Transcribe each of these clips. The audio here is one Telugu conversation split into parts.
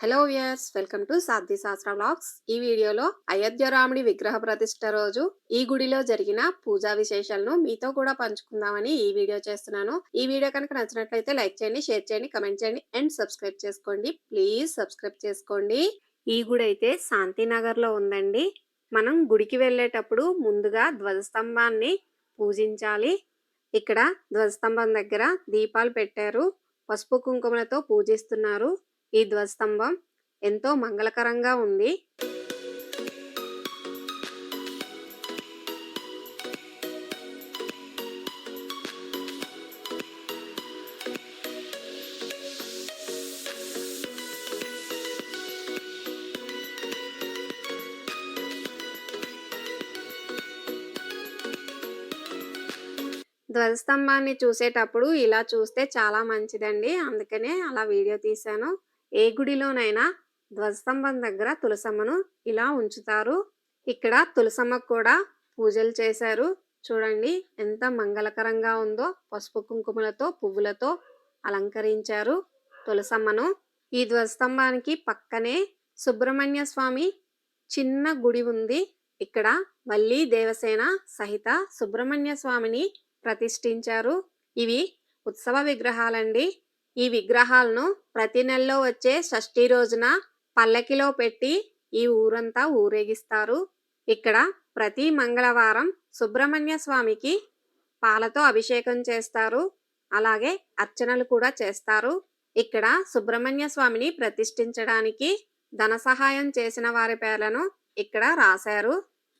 హలో వ్యూయర్స్ వెల్కమ్ టు సాధ్య శాస్త్ర బ్లాగ్స్ ఈ వీడియోలో అయోధ్య రాముడి విగ్రహ ప్రతిష్ట రోజు ఈ గుడిలో జరిగిన పూజా విశేషాలను మీతో కూడా పంచుకుందామని ఈ వీడియో చేస్తున్నాను. ఈ వీడియో కనుక నచ్చినట్లయితే లైక్ చేయండి షేర్ చేయండి కమెంట్ చేయండి అండ్ సబ్స్క్రైబ్ చేసుకోండి. ప్లీజ్ సబ్స్క్రైబ్ చేసుకోండి. ఈ గుడి అయితే శాంతినగర్లో ఉందండి. మనం గుడికి వెళ్ళేటప్పుడు ముందుగా ధ్వజస్తంభాన్ని పూజించాలి. ఇక్కడ ధ్వజస్తంభం దగ్గర దీపాలు పెట్టారు. పసుపు కుంకుమలతో పూజిస్తున్నారు. ఈ ధ్వజస్తంభం ఎంతో మంగళకరంగా ఉంది. ధ్వజస్తంభాన్ని చూసేటప్పుడు ఇలా చూస్తే చాలా మంచిదండి. అందుకనే అలా వీడియో తీశాను. ఏ గుడిలోనైనా ధ్వజస్తంభం దగ్గర తులసమ్మను ఇలా ఉంచుతారు. ఇక్కడ తులసమ్మకు కూడా పూజలు చేశారు. చూడండి ఎంత మంగళకరంగా ఉందో. పసుపు కుంకుమలతో పువ్వులతో అలంకరించారు తులసమ్మను. ఈ ధ్వజస్తంభానికి పక్కనే సుబ్రహ్మణ్య స్వామి చిన్న గుడి ఉంది. ఇక్కడ వల్లి దేవసేన సహిత సుబ్రహ్మణ్య స్వామిని ప్రతిష్ఠించారు. ఇవి ఉత్సవ విగ్రహాలండి. ఈ విగ్రహాలను ప్రతి నెలలో వచ్చే షష్ఠి రోజున పల్లకిలో పెట్టి ఈ ఊరంతా ఊరేగిస్తారు. ఇక్కడ ప్రతి మంగళవారం సుబ్రహ్మణ్య స్వామికి పాలతో అభిషేకం చేస్తారు. అలాగే అర్చనలు కూడా చేస్తారు. ఇక్కడ సుబ్రహ్మణ్య స్వామిని ప్రతిష్ఠించడానికి ధన సహాయం చేసిన వారి పేర్లను ఇక్కడ రాశారు.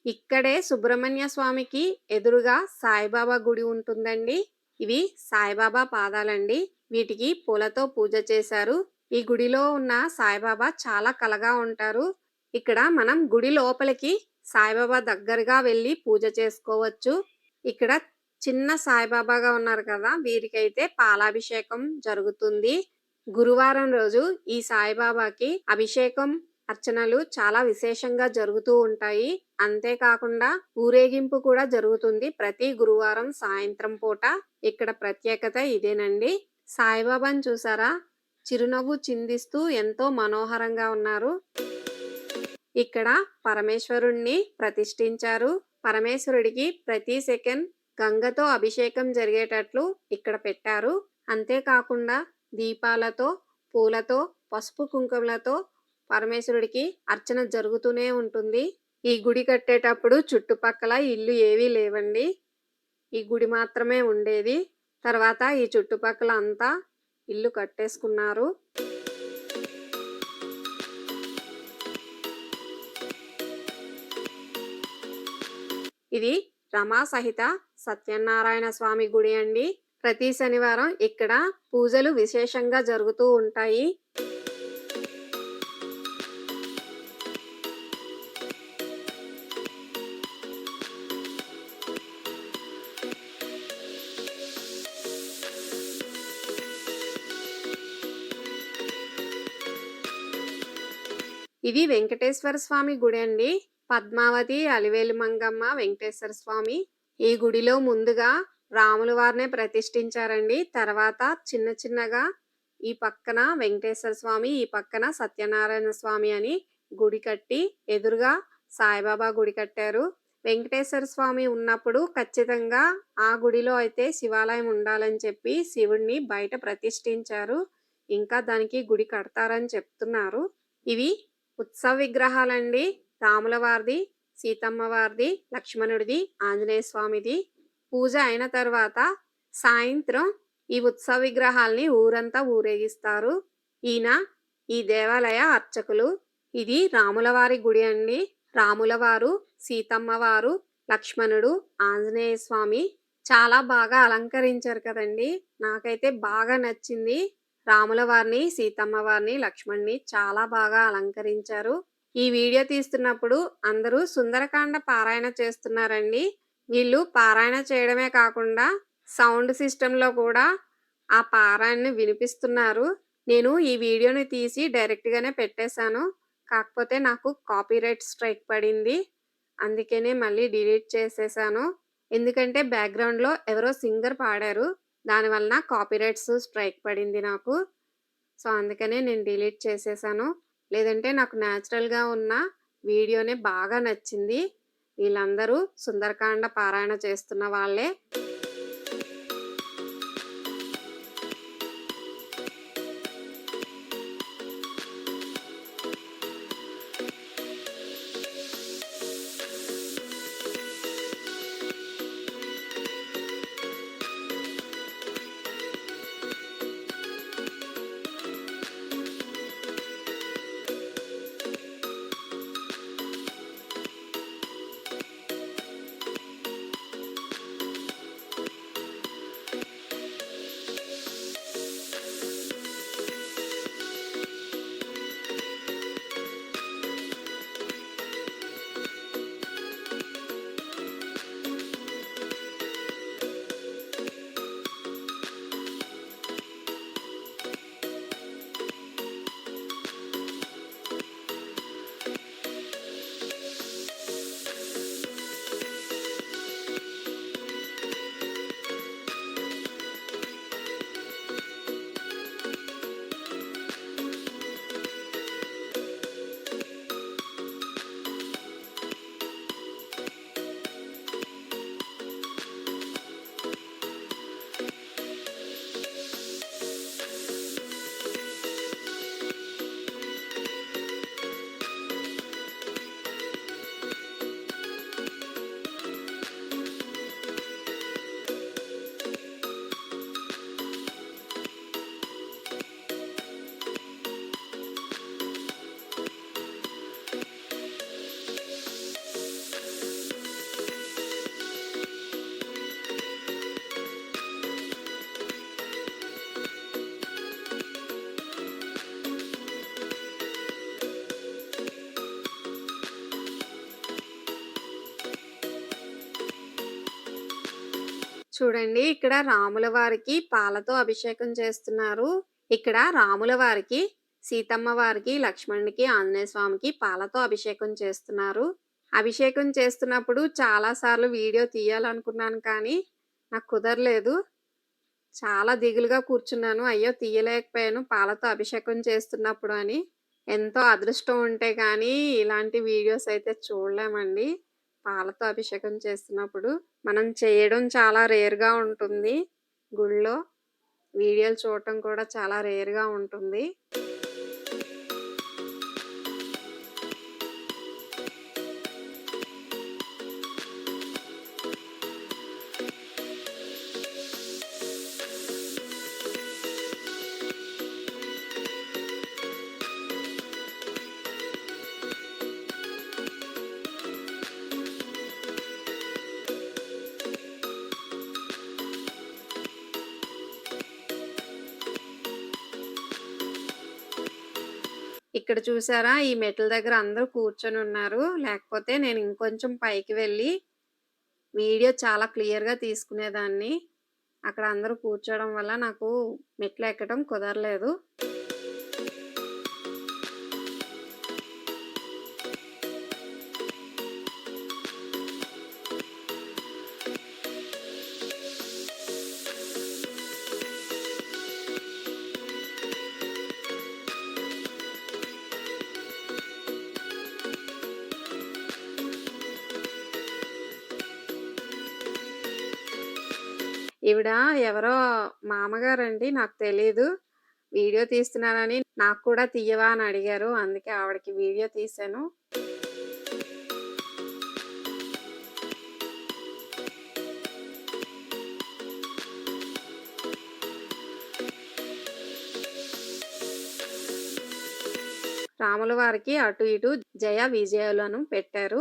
ఇక్కడే సుబ్రహ్మణ్య స్వామికి ఎదురుగా సాయిబాబా గుడి ఉంటుందండి. ఇవి సాయిబాబా పాదాలండి. వీటికి పూలతో పూజ చేశారు. ఈ గుడిలో ఉన్న సాయిబాబా చాలా కలగా ఉంటారు. ఇక్కడ మనం గుడి లోపలికి సాయిబాబా దగ్గరగా వెళ్ళి పూజ చేసుకోవచ్చు. ఇక్కడ చిన్న సాయిబాబాగా ఉన్నారు కదా వీరికైతే పాలాభిషేకం జరుగుతుంది. గురువారం రోజు ఈ సాయిబాబాకి అభిషేకం అర్చనలు చాలా విశేషంగా జరుగుతూ ఉంటాయి. అంతేకాకుండా ఊరేగింపు కూడా జరుగుతుంది ప్రతి గురువారం సాయంత్రం పూట. ఇక్కడ ప్రత్యేకత ఇదేనండి. సాయిబాబాని చూసారా? చిరునవ్వు చిందిస్తూ ఎంతో మనోహరంగా ఉన్నారు. ఇక్కడ పరమేశ్వరుణ్ణి ప్రతిష్ఠించారు. పరమేశ్వరుడికి ప్రతి సెకండ్ గంగతో అభిషేకం జరిగేటట్లు ఇక్కడ పెట్టారు. అంతేకాకుండా దీపాలతో పూలతో పసుపు కుంకుమలతో పరమేశ్వరుడికి అర్చన జరుగుతూనే ఉంటుంది. ఈ గుడి కట్టేటప్పుడు చుట్టుపక్కల ఇల్లు ఏవీ లేవండి. ఈ గుడి మాత్రమే ఉండేది. తర్వాత ఈ చుట్టుపక్కల అంతా ఇల్లు కట్టేసుకున్నారు. ఇది రమా సహిత సత్యనారాయణ స్వామి గుడి అండి. ప్రతి శనివారం ఇక్కడ పూజలు విశేషంగా జరుగుతూ ఉంటాయి. ఇది వెంకటేశ్వర స్వామి గుడి అండి. పద్మావతి అలివేలు మంగమ్మ వెంకటేశ్వర స్వామి ఈ గుడిలో ముందుగా రాముల వారినే ప్రతిష్ఠించారండి. తర్వాత చిన్న చిన్నగా ఈ పక్కన వెంకటేశ్వర స్వామి ఈ పక్కన సత్యనారాయణ స్వామి అని గుడి కట్టి ఎదురుగా సాయిబాబా గుడి కట్టారు. వెంకటేశ్వర స్వామి ఉన్నప్పుడు ఖచ్చితంగా ఆ గుడిలో అయితే శివాలయం ఉండాలని చెప్పి శివుణ్ణి బయట ప్రతిష్ఠించారు. ఇంకా దానికి గుడి కడతారని చెప్తున్నారు. ఇవి ఉత్సవ విగ్రహాలండి. రాముల వారిది సీతమ్మ వారిది లక్ష్మణుడిది ఆంజనేయ స్వామిది. పూజ అయిన తర్వాత సాయంత్రం ఈ ఉత్సవ విగ్రహాల్ని ఊరంతా ఊరేగిస్తారు. ఈయన ఈ దేవాలయ అర్చకులు. ఇది రాములవారి గుడి అండి. రాములవారు సీతమ్మవారు లక్ష్మణుడు ఆంజనేయ స్వామి చాలా బాగా అలంకరించారు కదండి. నాకైతే బాగా నచ్చింది. రాముల వారిని సీతమ్మ వారిని లక్ష్మణ్ని చాలా బాగా అలంకరించారు. ఈ వీడియో తీస్తున్నప్పుడు అందరూ సుందరకాండ పారాయణ చేస్తున్నారండి. వీళ్ళు పారాయణ చేయడమే కాకుండా సౌండ్ సిస్టంలో కూడా ఆ పారాయణని వినిపిస్తున్నారు. నేను ఈ వీడియోని తీసి డైరెక్ట్గానే పెట్టేశాను. కాకపోతే నాకు కాపీరైట్ స్ట్రైక్ పడింది. అందుకనే మళ్ళీ డిలీట్ చేసేసాను. ఎందుకంటే బ్యాక్గ్రౌండ్లో ఎవరో సింగర్ పాడారు. దానివలన కాపీరైట్స్ స్ట్రైక్ పడింది నాకు సో అందుకనే నేను డిలీట్ చేసేసాను లేదంటే నాకు న్యాచురల్‌గా ఉన్న వీడియోనే బాగా నచ్చింది. వీళ్ళందరూ సుందరకాండ పారాయణ చేస్తున్న వాళ్ళే. చూడండి ఇక్కడ రాముల వారికి పాలతో అభిషేకం చేస్తున్నారు. ఇక్కడ రాముల వారికి, సీతమ్మ వారికి, లక్ష్మణుడికి, ఆంజనేయ స్వామికి పాలతో అభిషేకం చేస్తున్నారు. అభిషేకం చేస్తున్నప్పుడు చాలా సార్లు వీడియో తీయాలనుకున్నాను కానీ నాకు కుదరలేదు. చాలా దిగులుగా కూర్చున్నాను. అయ్యో! తీయలేకపోయాను పాలతో అభిషేకం చేస్తున్నప్పుడు అని. ఎంతో అదృష్టం ఉంటే కానీ ఇలాంటి వీడియోస్ అయితే చూడలేమండి. పాలతో అభిషేకం చేస్తున్నప్పుడు మనం చేయడం చాలా రేర్‌గా ఉంటుంది గుళ్ళో వీడియోలు చూడటం కూడా చాలా రేర్‌గా ఉంటుంది. ఇక్కడ చూసారా? ఈ మెట్ల దగ్గర అందరూ కూర్చొని ఉన్నారు లేకపోతే నేను ఇంకొంచెం పైకి వెళ్ళి వీడియో చాలా క్లియర్‌గా తీసుకునేదాన్ని. అక్కడ అందరూ కూర్చోవడం వల్ల నాకు మెట్లు ఎక్కడం కుదరలేదు. ఈవిడ ఎవరో మామగారండి నాకు తెలీదు. వీడియో తీస్తున్నానని నాకు కూడా తీయవా అని అడిగారు. అందుకే ఆవిడకి వీడియో తీశాను. రాముల వారికి అటు ఇటు జయ, విజయాలను పెట్టారు.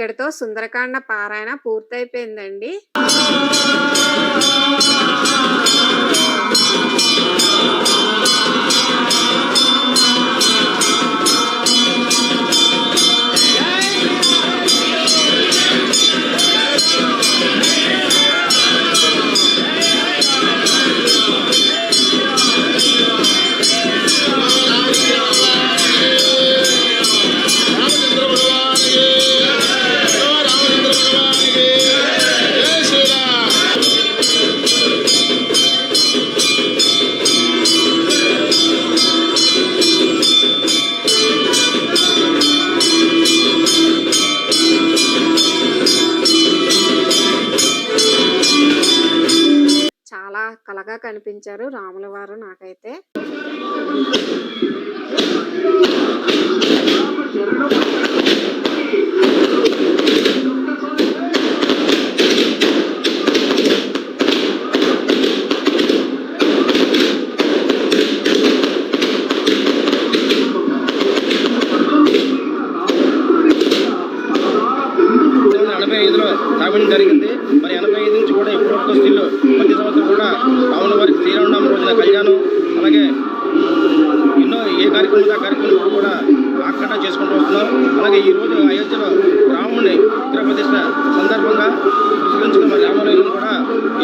ఇక్కడితో సుందరకాండ పారాయణ పూర్తయిపోయిందండి కనిపించారు రాముల వారు నాకైతే. కళ్యాణం అలాగే ఎన్నో ఏ కార్యక్రమం ఆ కార్యక్రమం కూడా ఆకుండా చేసుకుంటూ వస్తున్నాం అలాగే ఈ రోజు అయోధ్యలో రాముని విగ్రహ ప్రతిష్ట సందర్భంగా పురస్కరించుకున్న మరి రామాలయంలో కూడా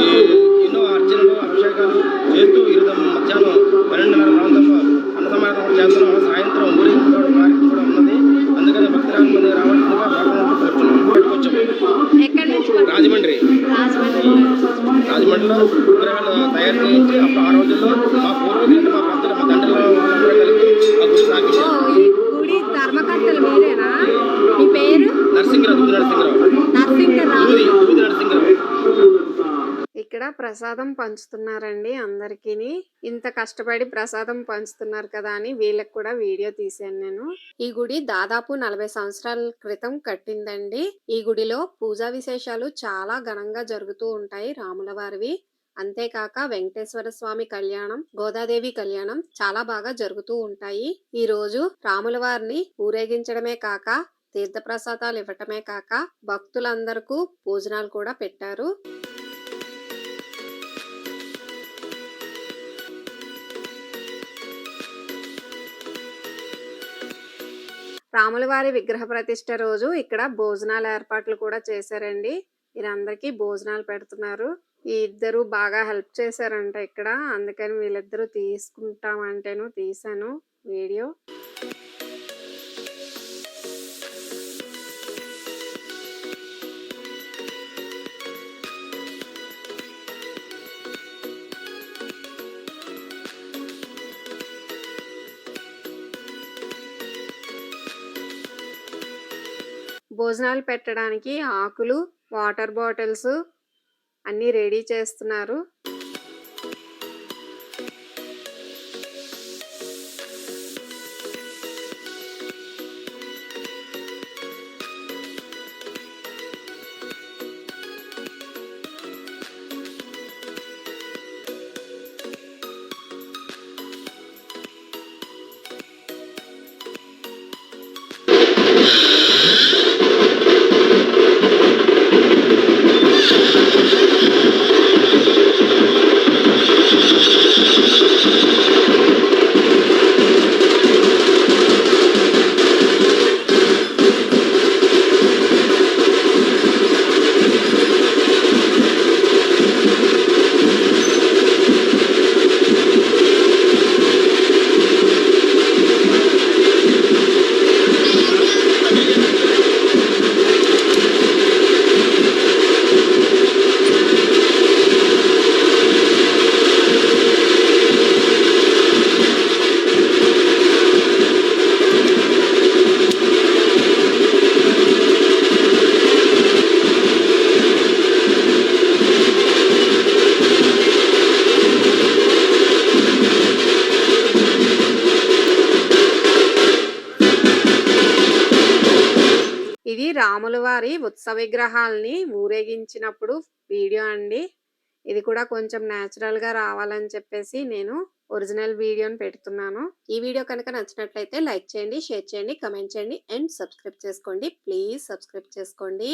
ఈ ఎన్నో అర్చనలు అభిషేకాలు చేస్తూ ఈరోజు మధ్యాహ్నం పన్నెండున్నర ప్రాంతంలో అన్నసమారాధన కూడా చేస్తున్నాం సాయంత్రం ఊరేగింపు కూడా కార్యక్రమం కూడా ఉన్నది. అందుకని భక్తురాలు మంది రావాల్సిందిగా రాజమండ్రి. రాజమండ్రిలో విగ్రహాలు తయారు చేయించి అప్పుడు ఆ రోజుల్లో మా పూర్వీకులు మా పెద్దలు మా తండ్రుల వాళ్ళందరూ కలిపి ఆ గుడి ధర్మకర్తలు మీరేనా? మీ పేరు? నరసింహరావు దూది నరసింహరావు. నరసింహరావు. దూది దూది నరసింహరావు. ఇక్కడ ప్రసాదం పంచుతున్నారండి అందరికి ఇంత కష్టపడి ప్రసాదం పంచుతున్నారు కదా అని వీళ్ళకి కూడా వీడియో తీసాను నేను. ఈ గుడి దాదాపు నలభై సంవత్సరాల క్రితం కట్టిందండి. ఈ గుడిలో పూజా విశేషాలు చాలా ఘనంగా జరుగుతూ ఉంటాయి రాముల వారివి అంతేకాక వెంకటేశ్వర స్వామి కళ్యాణం గోదాదేవి కళ్యాణం చాలా బాగా జరుగుతూ ఉంటాయి. ఈ రోజు రాముల వారిని ఊరేగించడమే కాక తీర్థప్రసాదాలు ఇవ్వటమే కాక భక్తులందరకు భోజనాలు కూడా పెట్టారు. రాములవారి విగ్రహ ప్రతిష్ట రోజు ఇక్కడ భోజనాల ఏర్పాట్లు కూడా చేశారండి. వీరందరికీ భోజనాలు పెడుతున్నారు. ఈ ఇద్దరు బాగా హెల్ప్ చేశారంట ఇక్కడ. అందుకని వీళ్ళిద్దరూ తీసుకుంటామంటేను తీసాను వీడియో. భోజనాలు పెట్టడానికి ఆకులు వాటర్ బాటిల్స్ అన్నీ రెడీ చేస్తున్నారు. రాముల వారి ఉత్సవ విగ్రహాల్ని ఊరేగించినప్పుడు వీడియో అండి. ఇది కూడా కొంచెం న్యాచురల్గా రావాలని చెప్పేసి నేను ఒరిజినల్ వీడియోని పెడుతున్నాను. ఈ వీడియో కనుక నచ్చినట్లయితే లైక్ చేయండి షేర్ చేయండి కమెంట్ చేయండి అండ్ సబ్స్క్రైబ్ చేసుకోండి. ప్లీజ్ సబ్స్క్రైబ్ చేసుకోండి.